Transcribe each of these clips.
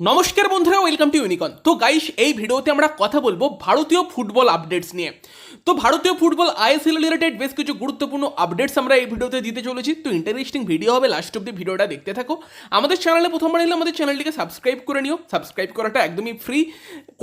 নমস্কার বন্ধুরা welcome to ইউনিকন তো গাইস এই ভিডিওতে আমরা কথা বলব ভারতীয় ফুটবল আপডেটস নিয়ে। তো ভারতীয় ফুটবল আইএসএল রিলেটেড বেশ কিছু গুরুত্বপূর্ণ আপডেটস আমরা এই ভিডিওতে দিতে চলেছি। তো ইন্টারেস্টিং ভিডিও হবে লাস্ট অব্দি ভিডিওটা দেখতে থাকো। আমাদের চ্যানেলে প্রথমবার এলে আমাদের চ্যানেলটিকে সাবস্ক্রাইব করে নিও। সাবস্ক্রাইব করাটা একদমই ফ্রি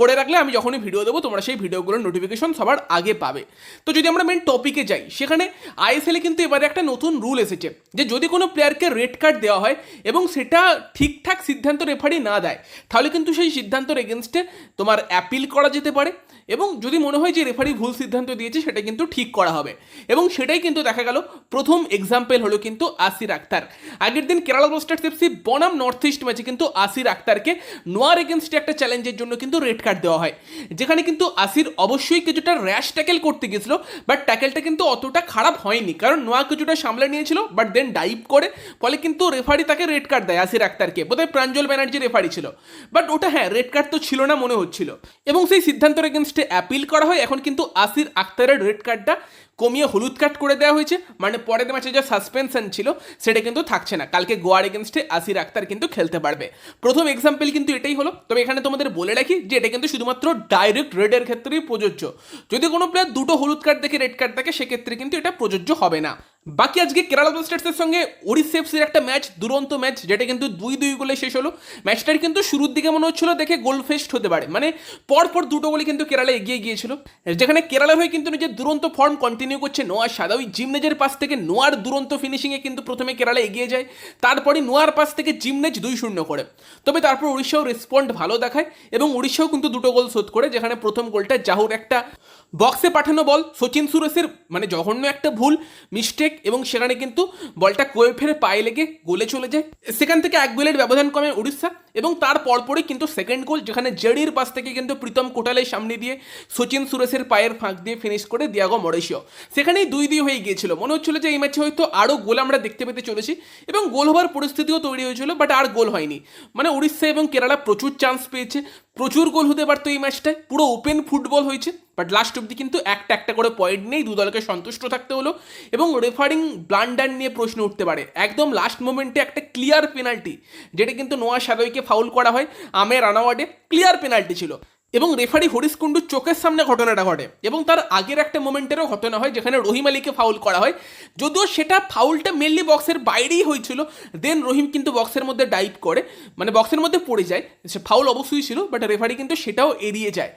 করে রাখলে আমি যখনই ভিডিও দেবো, তোমরা সেই ভিডিওগুলোর নোটিফিকেশন সবার আগে পাবে। তো যদি আমরা মেন টপিকে যাই, সেখানে আইএসএলে কিন্তু এবারে একটা নতুন রুল এসেছে যে যদি কোনো প্লেয়ারকে রেড কার্ড দেওয়া হয় এবং সেটা ঠিকঠাক সিদ্ধান্ত রেফারি না দেয় তাহলে কিন্তু সেই সিদ্ধান্তের এগেনস্টে তোমার অ্যাপিল করা যেতে পারে এবং যদি মনে হয় যে রেফারি ভুল সিদ্ধান্ত দিয়েছে, সেটা কিন্তু ঠিক করা হবে। এবং সেটাই কিন্তু দেখা গেল, প্রথম এক্সাম্পল হলো কিন্তু আসির আক্তার আগের দিন কেরালা ব্লাস্টার্স এফসি বনাম নর্থ ইস্ট ম্যাচে কিন্তু আসির আক্তারকে নোয়ার এগেনস্টে একটা চ্যালেঞ্জের জন্য কিন্তু রেড কার্ড দেওয়া হয়। যেখানে কিন্তু আসির অবশ্যই কিছুটা র্যাশ ট্যাকেল করতে গেছিল বাট ট্যাকেলটা কিন্তু অতটা খারাপ হয়নি, কারণ নোয়া কিছুটা সামলে নিয়েছিল বাট দেন ডাইভ করে, ফলে কিন্তু রেফারি তাকে রেড কার্ড দেয় আসির আক্তারকে বোধহয় প্রাঞ্জল ব্যানার্জি রেফারি ছিল। বাট ওটা হ্যাঁ রেড কার্ড তো ছিল না মনে হচ্ছিল। এবং সেই সিদ্ধান্তের এগেনস্টে অ্যাপিল করা হয়, এখন কিন্তু আসির আক্তারের রেড কার্ডটা কমিয়ে হলুদ কার্ড করে দেওয়া হয়েছে। মানে পরের ম্যাচে যা সাসপেনশন ছিল, সেটা কিন্তু থাকছে না। কালকে গোয়ার এগেনস্টে আসির আক্তার কিন্তু খেলতে পারবে। প্রথম এক্সাম্পল কিন্তু এটাই হলো, তবে এখানে তোমাদের বলে রাখি যে এটা কিন্তু শুধুমাত্র ডাইরেক্ট রেডের ক্ষেত্রেই প্রযোজ্য। যদি কোনো প্লেয়ার দুটো হলুদ কার্ড দেখে রেড কার্ড থাকে সেক্ষেত্রে কিন্তু এটা প্রযোজ্য হবে না। বাকি আজকে কেরালা ব্লাস্টার্সের সঙ্গে ওড়িশা এফসির একটা ম্যাচ, দুরন্ত ম্যাচ, যেটা কিন্তু দুই দুই গোলে শেষ হলো। ম্যাচটার কিন্তু শুরুর দিকে মনে হচ্ছিল দেখে গোল ফেস্ট হতে পারে। মানে পর পর দুটো গোলে কিন্তু কেরালা এগিয়ে গিয়েছিল। যেখানে কেরালা হয়ে কিন্তু নিজের দুরন্ত ফর্ম কন্টিনিউ করছে নোয়ার সাদা ওই জিমনেজের পাশ থেকে নোয়ার দুরন্ত ফিনিশিংয়ে কিন্তু প্রথমে কেরালা এগিয়ে যায়। তারপরে নোয়ার পাশ থেকে জিমনেজ দুই শূন্য করে। তবে তারপর উড়িষ্যাও রেসপন্ড ভালো দেখায় এবং উড়িষ্যাও কিন্তু দুটো গোল শোধ করে, যেখানে প্রথম গোলটা জাহুর একটা বক্সে পাঠানো বল সচিন সুরেশের মানে জঘন্য একটা ভুল মিস্টেক এবং সেখানে কিন্তু বলটা কোয়েফের পায়ে লেগে গোলে চলে যায়। সেখান থেকে এক গোলের ব্যবধান কমে উড়িষ্যা এবং তার পরপরই কিন্তু সেকেন্ড গোল যেখানে জেডির পাশ থেকে কিন্তু প্রীতম কোটালের সামনে দিয়ে সচিন সুরেশের পায়ের ফাঁক দিয়ে ফিনিশ করে দিয়াগো মরেশিও সেখানেই দুই দুই হয়ে গিয়েছিল। মনে হচ্ছিল যে এই ম্যাচে হয়তো আরও গোল আমরা দেখতে পেতে চলেছি এবং গোল হওয়ার পরিস্থিতিও তৈরি হয়েছিল বাট আর গোল হয়নি। মানে উড়িষ্যা এবং কেরালা প্রচুর চান্স পেয়েছে। প্রচুর গোল হতে পারতো এই ম্যাচটায় পুরো ওপেন ফুটবল হয়েছে বাট লাস্ট অব্দি কিন্তু একটা একটা করে পয়েন্ট নেই, দু দলকে সন্তুষ্ট থাকতে হলো। এবং রেফারিং ব্লান্ডার নিয়ে প্রশ্ন উঠতে পারে। একদম লাস্ট মোমেন্টে একটা ক্লিয়ার পেনাল্টি যেটা কিন্তু নোয়া সাদাইকে ফাউল করা হয়, আমের রানাওয়ার্ডে ক্লিয়ার পেনাল্টি ছিল। এবং রেফারি হরিশ কুন্ডুর চোখের সামনে ঘটনাটা ঘটে এবং তার আগের একটা মোমেন্টেরও ঘটনা হয় যেখানে রহিম আলীকে ফাউল করা হয়। যদিও সেটা ফাউলটা মেনলি বক্সের বাইরেই হয়েছিল দেন রহিম কিন্তু বক্সের মধ্যে ডাইভ করে মানে বক্সের মধ্যে পড়ে যায়। সে ফাউল অবশ্যই ছিল বাট রেফারি কিন্তু সেটাও এড়িয়ে যায়।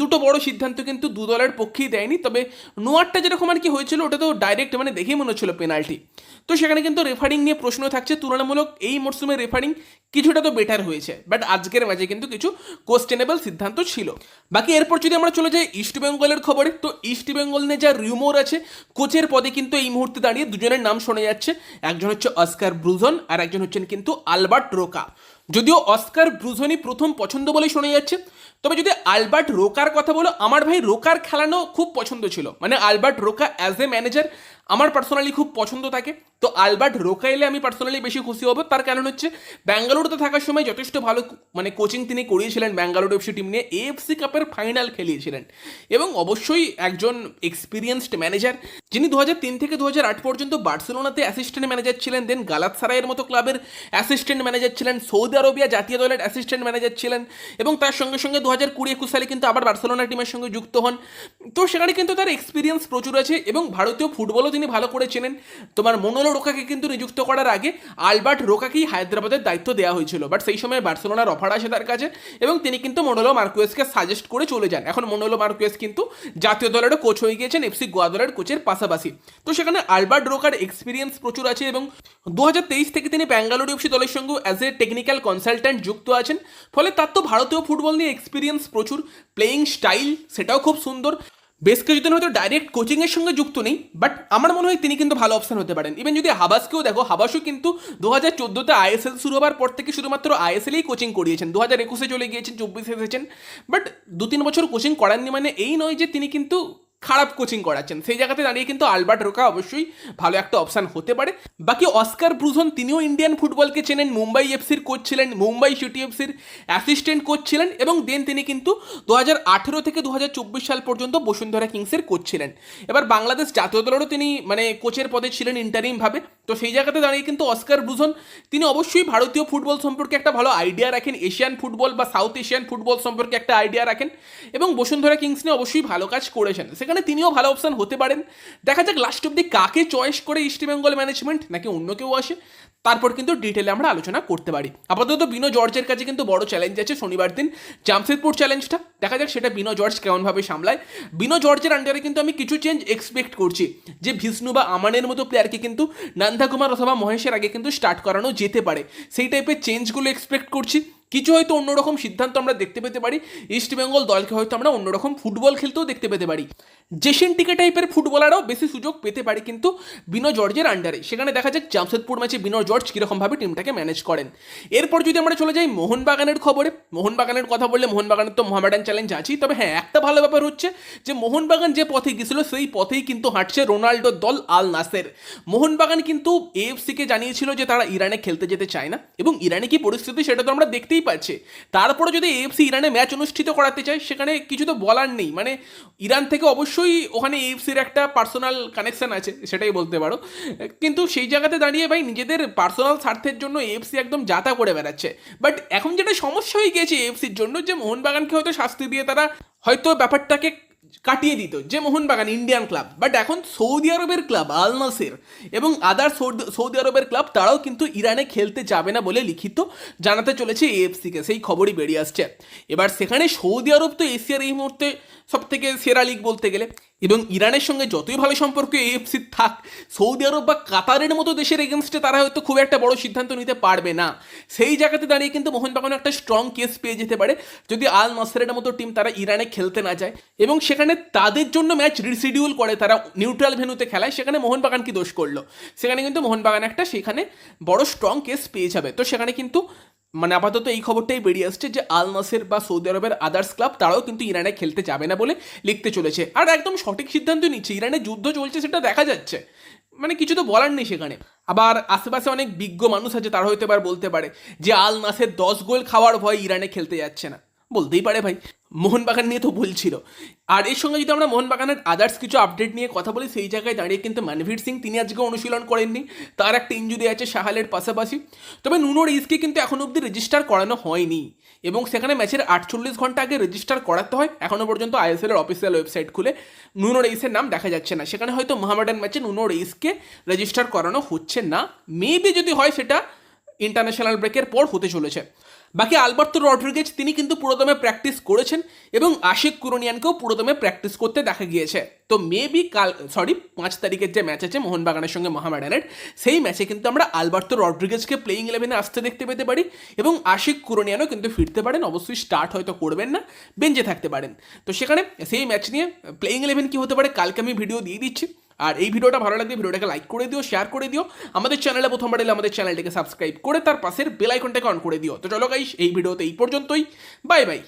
দুটো বড় সিদ্ধান্ত কিন্তু দু দলের পক্ষেই দেয়নি, তবে নোয়ারটা যেরকম আর কি হয়েছিল, ওটা তো ডাইরেক্ট মানে দেখেই মনে হচ্ছিল পেনাল্টি তো সেখানে কিন্তু রেফারিং নিয়ে প্রশ্ন থাকছে, তুলনামূলক এই মরশুমে রেফারিং কিছুটা তো বেটার হয়েছে। বাট আজকের ম্যাচে কিন্তু কিছু কোশ্চেনেবল সিদ্ধান্ত ছিল। বাকি এরপর যদি আমরা চলে যাই ইস্ট বেঙ্গলের খবরে, তো ইস্ট বেঙ্গল নিয়ে যা রিউমোর আছে, কোচের পদে কিন্তু এই মুহূর্তে দাঁড়িয়ে দুজনের নাম শোনা যাচ্ছে। একজন হচ্ছে অস্কার ব্রুজন আর একজন হচ্ছেন কিন্তু আলবার্ট রোকা। যদিও অস্কার ব্রুজনই প্রথম পছন্দ বলেই শোনা যাচ্ছে, তবে যদি আলবার্ট রোকার কথা বলো, আমার ভাই রোকার খেলানো খুব পছন্দ ছিল। মানে Albert Roca as a manager আমার পার্সোনালি খুব পছন্দ থাকে তো আলবার্ট রোকা এলে আমি পার্সোনালি বেশি খুশি হব। তার কারণ হচ্ছে, ব্যাঙ্গালুরুতে থাকার সময় যথেষ্ট ভালো মানে কোচিং তিনি করিয়েছিলেন ব্যাঙ্গালুরু এফসি টিম নিয়ে। এএফসি কাপের ফাইনাল খেলিয়েছিলেন। এবং অবশ্যই একজন এক্সপিরিয়েন্সড ম্যানেজার যিনি দু তিন থেকে দু আট পর্যন্ত বার্সেলোনাতে অ্যাসিস্ট্যান্ট ম্যানেজার ছিলেন দেন গালাত সারাইয়ের মতো ক্লাবের অ্যাসিস্ট্যান্ট ম্যানেজার ছিলেন, সৌদি আরবিয়া জাতীয় দলের অ্যাসিস্ট্যান্ট ম্যানেজার ছিলেন, এবং তার সঙ্গে সঙ্গে দু হাজার কুড়ি একুশ সালে কিন্তু আবার বার্সেলোনা টিমের সঙ্গে যুক্ত হন। তো সেখানে কিন্তু তার এক্সপিরিয়েন্স প্রচুর আছে, এবং ভারতীয় ফুটবলও তিনি ভালো করে চেনেন। তোমার মনোলো রোকাকে কিন্তু নিযুক্ত করার আগে আলবার্ট রোকাকেই হায়দ্রাবাদের দায়িত্ব দেওয়া হয়েছিল। বাট সেই সময় বার্সেলোনার অফার আসে তার কাছে এবং তিনি কিন্তু মনোলো মার্কুয়েসকে সাজেস্ট করে চলে যান। এখন মনোলো মার্কুয়েস কিন্তু জাতীয় দলেরও কোচ হয়ে গিয়েছেন এফসি গোয়া দলের কোচের পাশাপাশি। তো সেখানে আলবার্ট রোকার এক্সপিরিয়েন্স প্রচুর আছে এবং দু হাজার তেইশ থেকে তিনি ব্যাঙ্গালোর এফসি দলের সঙ্গে অ্যাজ এ টেকনিক্যাল কনসালট্যান্ট যুক্ত আছেন। ফলে তার তো ভারতীয় ফুটবল নিয়ে এক্সপিরিয়েন্স প্রচুর। প্লেয়িং স্টাইল সেটাও খুব সুন্দর। বেশ কিছুদিন হয়তো ডাইরেক্ট কোচিংয়ের সঙ্গে যুক্ত নেই বাট আমার মনে হয় তিনি কিন্তু ভালো অপশন হতে পারেন। ইভেন যদি হাবাসকেও দেখো, হাবাসও কিন্তু দু হাজার চোদ্দোতে আইএসএল শুরু হওয়ার পর থেকে শুধুমাত্র আইএসএলেই কোচিং করিয়েছেন। দু হাজার একুশে চলে গিয়েছেন, চব্বিশে এসেছেন বাট দু তিন বছর কোচিং করাননি মানে এই নয় যে তিনি কিন্তু খারাপ কোচিং করাচ্ছেন। সেই জায়গাতে দাঁড়িয়ে কিন্তু আলবার্ট রোকা অবশ্যই ভালো একটা অপশান হতে পারে। বাকি অস্কার ব্রুজন তিনিও ইন্ডিয়ান ফুটবলকে চেনেন, মুম্বাই এফসির কোচ ছিলেন, মুম্বাই সিটি এফসির অ্যাসিস্ট্যান্ট কোচ ছিলেন এবং দেন তিনি কিন্তু দু আঠেরো থেকে দু হাজার চব্বিশ সাল পর্যন্ত বসুন্ধরা কিংসের কোচ ছিলেন। এবার বাংলাদেশ জাতীয় দলেরও তিনি মানে কোচের পদে ছিলেন ইন্টারিম ভাবে। তো সেই জায়গাতে দাঁড়িয়ে কিন্তু অস্কার ব্রুজন, তিনি অবশ্যই ভারতীয় ফুটবল সম্পর্কে একটা ভালো আইডিয়া রাখেন এশিয়ান ফুটবল বা সাউথ এশিয়ান ফুটবল সম্পর্কে একটা আইডিয়া রাখেন এবং বসুন্ধরা কিংস নিয়ে অবশ্যই ভালো কাজ করেছেন। সেখানে তিনিও ভালো অপশন হতে পারেন। দেখা যাক লাস্ট অব্দি কাকে চয়েস করে ইস্ট বেঙ্গল ম্যানেজমেন্ট নাকি অন্য কেউ আসে, তারপর কিন্তু ডিটেলে আমরা আলোচনা করতে পারি। আপাতত বিনো জর্জের কাছে কিন্তু বড় চ্যালেঞ্জ আছে শনিবার দিন, জামশেদপুর চ্যালেঞ্জটা দেখা যাক সেটা বিনো জর্জ কেমনভাবে সামলায়। বিনো জর্জের আন্ডারে কিন্তু আমি কিছু চেঞ্জ এক্সপেক্ট করছি। যে ভিষ্ণু বা আমানের মতো প্লেয়ারকে কিন্তু নন্দাকুমার অথবা মহেশের আগে কিন্তু স্টার্ট করানো যেতে পারে। সেই টাইপের চেঞ্জগুলো এক্সপেক্ট করছি। কিছু হয়তো অন্যরকম সিদ্ধান্ত আমরা দেখতে পেতে পারি। ইস্টবেঙ্গল দলকে হয়তো আমরা অন্যরকম ফুটবল খেলতেও দেখতে পেতে পারি। জেসেন টিকে টাইপের ফুটবলারও বেশি সুযোগ পেতে পারে কিন্তু বিনো জর্জের আন্ডারে। সেখানে দেখা যাক জামশেদপুর ম্যাচে বিনো জর্জ কীরকমভাবে টিমটাকে ম্যানেজ করেন। এরপর যদি আমরা চলে যাই মোহনবাগানের খবরে, মোহনবাগানের কথা বললে মোহনবাগানের তো মোহামেডান চ্যালেঞ্জ আছেই, তবে হ্যাঁ একটা ভালো ব্যাপার হচ্ছে যে মোহনবাগান যে পথে গেছিল সেই পথেই কিন্তু হাঁটছে রোনাল্ডোর দল আল নাসের। মোহনবাগান কিন্তু এএফসিকে জানিয়েছিল যে তারা ইরানে খেলতে যেতে চায় না, এবং ইরানে কি পরিস্থিতি সেটা তো আমরা দেখতেই পাচ্ছি। তারপরে যদি এএফসি ইরানে ম্যাচ অনুষ্ঠিত করাতে চায়, সেখানে কিছু তো বলার নেই। মানে ইরান থেকে অবশ্যই ওখানে এফসির একটা পার্সোনাল কানেকশন আছে, সেটাই বলতে পারো। কিন্তু সেই জায়গাতে দাঁড়িয়ে ভাই নিজেদের পার্সোনাল স্বার্থের জন্য এফসি একদম যাতা করে বেড়াচ্ছে। বাট এখন যেটা সমস্যা হয়ে গিয়েছে এফসির জন্য যে মোহনবাগানকে হয়তো শাস্তি দিয়ে তারা হয়তো ব্যাপারটাকে কাটিয়ে দিত, যে মোহনবাগান ইন্ডিয়ান ক্লাব বাট এখন সৌদি আরবের ক্লাব আল নাসের এবং আদার সৌদি আরবের ক্লাব তারাও কিন্তু ইরানে খেলতে যাবে না বলে লিখিত জানাতে চলেছে এএফসিকে সেই খবরই বেরিয়ে আসছে। এবার সেখানে সৌদি আরব তো এশিয়ার এই মুহূর্তে সব থেকে সেরা লিগ বলতে গেলে। এবং ইরানের সঙ্গে যতই ভালো সম্পর্ক এএফসি থাক, সৌদি আরব বা কাতারের মতো দেশের এগেনস্টে তারা হয়তো খুব একটা বড় সিদ্ধান্ত নিতে পারবে না। সেই জায়গাতে দাঁড়িয়ে কিন্তু মোহনবাগান একটা স্ট্রং কেস পেয়ে যেতে পারে, যদি আল নাসরের মতো টিম তারা ইরানে খেলতে না যায়। এবং সেখানে তাদের জন্য ম্যাচ রিশিডিউল করে তারা নিউট্রাল ভেন্যুতে খেলায়, সেখানে মোহনবাগান কি দোষ করল? সেখানে কিন্তু মোহনবাগান একটা সেখানে বড় স্ট্রং কেস পেয়ে যাবে। তো সেখানে কিন্তু মানে আপাতত এই খবরটাই বেরিয়ে আসছে যে আল নাসের বা সৌদি আরবের আদার্স ক্লাব তারাও কিন্তু ইরানে খেলতে যাবে না বলে লিখতে চলেছে। আর একদম সঠিক সিদ্ধান্ত নিচ্ছে, ইরানে যুদ্ধ চলছে সেটা দেখা যাচ্ছে। মানে কিছু তো বলার নেই সেখানে। আবার আশেপাশে অনেক বিজ্ঞ মানুষ আছে তারা হয়তো এবার বলতে পারে যে আল নাসের দশ গোল খাওয়ার ভয় ইরানে খেলতে যাচ্ছে না। বলতেই পারে ভাই। মোহনবাগান নিয়ে তো বলছিল আর এর সঙ্গে যদি আমরা মোহনবাগানের আদার্স কিছু আপডেট নিয়ে কথা বলি, সেই জায়গায় দাঁড়িয়ে কিন্তু মানভীর সিং তিনি আজকে অনুশীলন করেননি। তার একটা ইঞ্জুরি আছে সাহালের পাশাপাশি। তবে নুনোর ইসকে কিন্তু এখন অবধি রেজিস্টার করানো হয়নি। এবং সেখানে ম্যাচের আটচল্লিশ ঘণ্টা আগে রেজিস্টার করাতে হয়। এখনও পর্যন্ত আইএসএল এর অফিসিয়াল ওয়েবসাইট খুলে। নুনো রেইসের নাম দেখা যাচ্ছে না। সেখানে হয়তো মোহামেডান ম্যাচে নুনো রেইসকে রেজিস্টার করানো হচ্ছে না। মেবি যদি হয় সেটা ইন্টারন্যাশনাল ব্রেকের পর হতে চলেছে। বাকি আলবার্তো রড্রিগেজ তিনি কিন্তু পুরোদমে প্র্যাকটিস করেছেন এবং আশিক কুরোনিয়ানকেও পুরোদমে প্র্যাকটিস করতে দেখা গিয়েছে। তো মেবি কাল সরি পাঁচ তারিখের যে ম্যাচ আছে মোহনবাগানের সঙ্গে মহামেডানের, সেই ম্যাচে কিন্তু আমরা আলবার্তো রড্রিগেজকে প্লেইং ইলেভেনে আসতে দেখতে পেতে পারি এবং আশিক কুরোনিয়ানও কিন্তু ফিরতে পারেন, অবশ্যই স্টার্ট হয়তো করবেন না বেঞ্চে থাকতে পারেন। তো সেখানে সেই ম্যাচ নিয়ে প্লেইং ইলেভেন কী হতে পারে, কালকে আমি ভিডিও দিয়ে দিচ্ছি। আর এই ভিডিওটা ভালো লাগলে ভিডিওটাকে লাইক করে দিও শেয়ার করে দিও। আমাদের চ্যানেলে প্রথমবার এলে আমাদের চ্যানেলটিকে সাবস্ক্রাইব করে তার পাশের বেল আইকনটাকে অন করে দিও। তো চলো গাইস এই ভিডিওতে এই পর্যন্তই। Bye bye